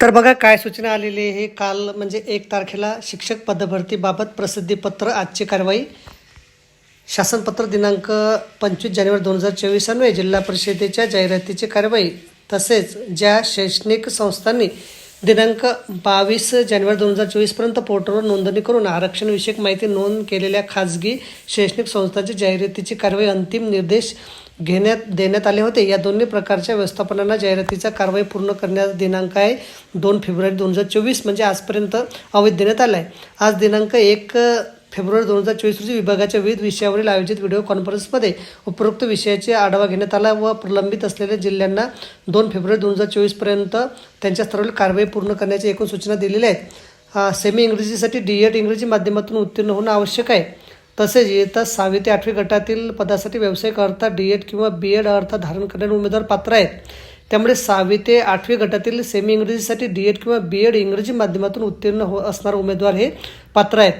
तर बघा काय सूचना आलेली आहे. काल म्हणजे एक तारखेला शिक्षक पदभरतीबाबत प्रसिद्धीपत्र आजची कारवाई. शासनपत्र दिनांक पंचवीस जानेवारी दोन हजार चोवीस अन्वये जिल्हा परिषदेच्या जाहिरातीची कारवाई. तसेच ज्या शैक्षणिक संस्थांनी दिनांक बावीस जानेवारी दोन हजार चोवीसपर्यंत पोर्टलवर नोंदणी करून आरक्षणविषयक माहिती नोंद केलेल्या खाजगी शैक्षणिक संस्थांची जाहिरातीची कारवाई अंतिम निर्देश घेण्यात देण्यात आले होते. या दोन्ही प्रकारच्या व्यवस्थापनांना जाहिरातीचा कारवाई पूर्ण करण्याचा दिनांक आहे दोन फेब्रुवारी दोन हजार चोवीस म्हणजे आजपर्यंत अवैध देण्यात आला आहे आज दिनांक एक फेब्रुवारी दोन हजार चोवीस रोजी विभागाच्या विविध विषयावरील आयोजित व्हिडिओ कॉन्फरन्समध्ये उपरोक्त विषयाचे आढावा घेण्यात आला व प्रलंबित असलेल्या जिल्ह्यांना दोन फेब्रुवारी दोन हजार चोवीसपर्यंत त्यांच्या स्तरावरील कारवाई पूर्ण करण्याच्या एकूण सूचना दिलेल्या आहेत. सेमी इंग्रजीसाठी डी एड इंग्रजी माध्यमातून उत्तीर्ण होणं आवश्यक आहे. तसेच इयत्ता सहावी ते आठवी गटातील पदासाठी व्यावसायिक अर्थात डी एड किंवा बी एड अर्थ धारण करणारे उमेदवार पात्र आहेत. त्यामुळे सहावी ते आठवी गटातील सेमी इंग्रजीसाठी डी एड किंवा बी एड इंग्रजी माध्यमातून उत्तीर्ण हो असणारे उमेदवार हे पात्र आहेत.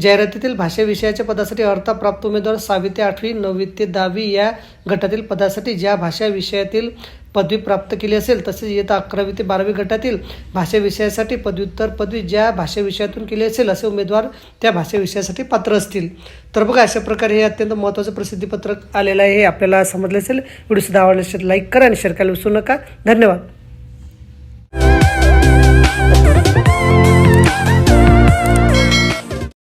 जाहिरातीतील भाषेविषयाच्या पदासाठी अर्था प्राप्त उमेदवार सहावी ते आठवी नववी ते दहावी या गटातील पदासाठी ज्या भाषा विषयातील पदवी प्राप्त केली असेल तसेच इयत्ता अकरावी ते बारावी गटातील भाषा विषयासाठी पदव्युत्तर पदवी ज्या भाषा विषयातून केली असेल असे उमेदवार त्या भाषा विषयासाठी पात्र असतील. तर बघा अशा प्रकारे हे अत्यंत महत्त्वाचं प्रसिद्धीपत्रक आलेलं आहे हे आपल्याला समजलं असेल. व्हिडिओसुद्धा आवडला असेल लाईक करा आणि शेअर करायला विसरू नका. धन्यवाद.